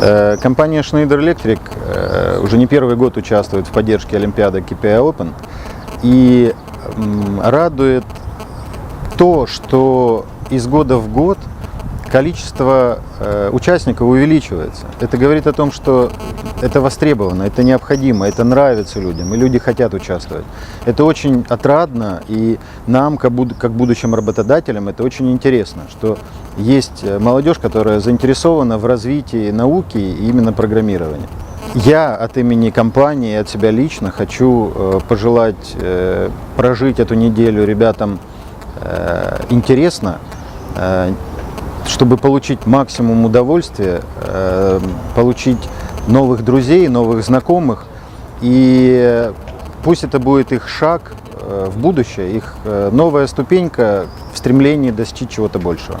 Э, Компания Schneider Electric э, уже не первый год участвует в поддержке Олимпиады KPI Open. И радует то, что из года в год количество э, участников увеличивается. Это говорит о том, что это востребовано, это необходимо, это нравится людям, и люди хотят участвовать. Это очень отрадно, и нам, как, буд- как будущим работодателям, это очень интересно, что есть э, молодежь, которая заинтересована в развитии науки и именно программирования. Я от имени компании, от себя лично хочу э, пожелать прожить эту неделю ребятам интересно, чтобы получить максимум удовольствия, э, получить новых друзей, новых знакомых. И пусть это будет их шаг э, в будущее, их э, новая ступенька в стремлении достичь чего-то большего.